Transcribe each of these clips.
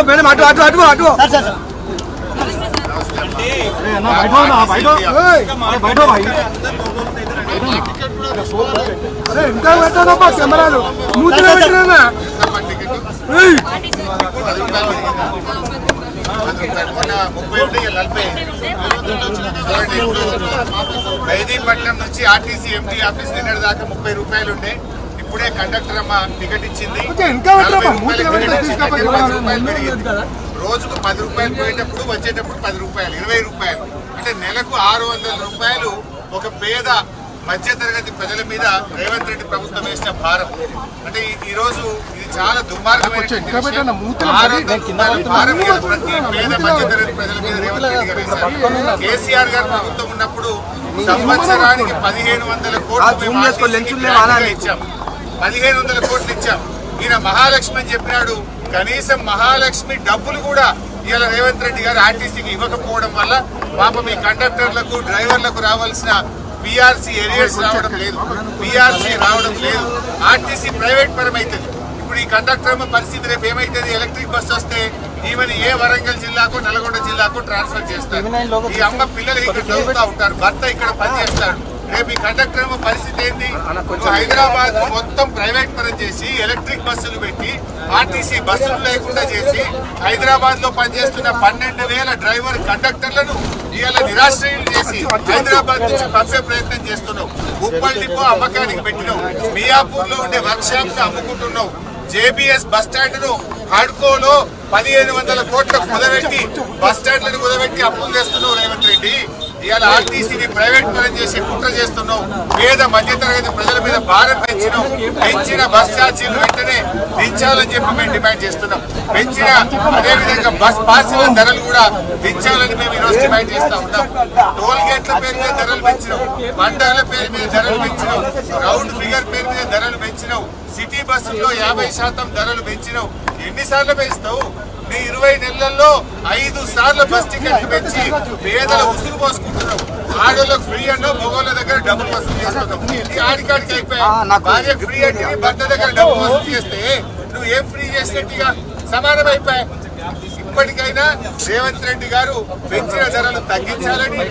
అటు మేడం అటు అటు అటు అటు. అరే ఇంకా పెట్టానమ్మా కెమెరాలు. మూతిలో పెట్టినా మెహదీపట్నం నుంచి ఆర్టీసీ ఎంటీ ఆఫీస్ నిన్నటి దాకా ముప్పై రూపాయలు ఉండే ఇప్పుడే కండక్టర్ అమ్మ టికెట్ ఇచ్చింది. రోజుకు పది రూపాయలు పోయేటప్పుడు వచ్చేటప్పుడు పది రూపాయలు ఇరవై రూపాయలు. అంటే నెలకు ఆరు వందల రూపాయలు ఒక పేద మధ్య తరగతి ప్రజల మీద రేవంత్ రెడ్డి ప్రభుత్వం వేసిన భారం. అంటే ఈ- రోజు ఇది చాలా దుర్మార్గమైన ప్రతి పేద మధ్య తరగతి ప్రజల మీద రేవంత్ రెడ్డి గారు కేసీఆర్ గారు ప్రభుత్వం ఉన్నప్పుడు సంవత్సరానికి పదిహేను వందల కోట్లు. ఇచ్చాం. పదిహేను వందల కోట్లు ఇచ్చాం. ఈయన మహాలక్ష్మి అని చెప్పినాడు. కనీసం మహాలక్ష్మి డబ్బులు కూడా ఇవాళ రేవంత్ రెడ్డి గారు ఆర్టీసీకి ఇవ్వకపోవడం వల్ల పాపం ఈ కండక్టర్లకు డ్రైవర్లకు రావాల్సిన పిఆర్సీ ఏరియాస్ రావడం లేదు. పిఆర్సీ రావడం లేదు. ఆర్టీసీ ప్రైవేట్ పరం అవుతుంది ఇప్పుడు ఈ కండక్టర్ పరిస్థితి రేపు ఏమైతుంది? ఎలక్ట్రిక్ బస్ వస్తే ఈమెను ఏ వరంగల్ జిల్లాకు నల్గొండ జిల్లాకు ట్రాన్స్ఫర్ చేస్తారు. ఈ అమ్మ పిల్లలు ఇక్కడ చదువుతా ఉంటారు భర్త ఇక్కడ పని కండక్టర్ పరిస్థితి ఏంటి హైదరాబాద్ మొత్తం ప్రైవేట్ పరం చేసి ఎలక్ట్రిక్ బస్సులు పెట్టి ఆర్టీసీ బస్సులు లేకుండా చేసి హైదరాబాద్లో పనిచేస్తున్న పన్నెండు వేల డ్రైవర్ కండక్టర్లను ఇవాళ నిరాశ్రయులు చేసి హైదరాబాద్ నుంచి పంపే ప్రయత్నం చేస్తున్నావు. ఉప్పల్ డిపో అమ్మకానికి పెట్టినావు. మియాపూర్లో ఉండే వర్క్ షాప్ అమ్ముకుంటున్నావు. జేబీఎస్ బస్ స్టాండ్ను హడ్కోలో పదిహేను వందల కోట్ల కుదబెట్టి బస్ స్టాండ్లను కుదబెట్టి అప్పులు చేస్తున్నావు రేవంత్ రెడ్డి. ఇవాళ ఆర్టీసీని ప్రైవేట్ పరం చేసి కుట్ర చేస్తున్నావు. పేద మధ్యతరగతి ప్రజల మీద భారం పెంచినాం పెంచిన బస్ ఛార్జీలు వెంటనే దించాలని చెప్పి మేము డిమాండ్ చేస్తున్నాం. పెంచిన అదేవిధంగా బస్ పాసుల ధరలు కూడా దించాలని మేము ఈరోజు రోజు డిమాండ్ చేస్తా ఉన్నాం. టోల్ గేట్ల పేరు మీద ధరలు పెంచినాం పంటల పేరు మీద ధరలు పెంచినాం రౌండ్ ఫిగర్ పేరు మీద ధరలు పెంచినావు. సిటీ బస్సుల్లో యాభై శాతం ధరలు పెంచినావు. ఎన్నిసార్లు పెంచుతావు? నీ ఇరవై నెలల్లో ఐదు సార్లు బస్ టికెట్లు పెంచి పేదల ఉసురు పోసుకుంటావు ఆడోళ్ళకి ఫ్రీ అన్నావు మగవాళ్ళ దగ్గర డబ్బులు వసూలు ఈ ఆడికాడికి అయిపోయా భార్య ఫ్రీ అంటే భర్త దగ్గర డబ్బులు వసూలు చేస్తే నువ్వు ఏం ఫ్రీ చేసినట్టుగా సమానం అయిపోయా ఇప్పటికైనా రేవంత్ రెడ్డి గారు పెంచిన ధరలు తగ్గించాలని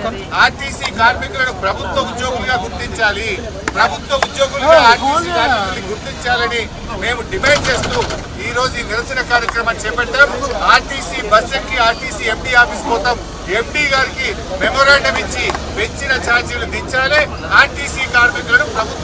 ఆర్టీసీ కార్మికులను ప్రభుత్వ ఉద్యోగులుగా గుర్తించాలి. ప్రభుత్వ ఉద్యోగులుగా ఆర్టీసీ కార్మికులను గుర్తించాలని మేము డిమాండ్ చేస్తూ ఈ రోజు ఈ నిరసన కార్యక్రమాన్ని చేపట్టాం. ఆర్టీసీ బస్ ఎక్కి ఆర్టీసీ ఎండి ఆఫీస్ పోతాం. ఎండి గారికి మెమోరాండం ఇచ్చి పెంచిన ఛార్జీలు దించాలి. ఆర్టీసీ కార్మికులను ప్రభుత్వం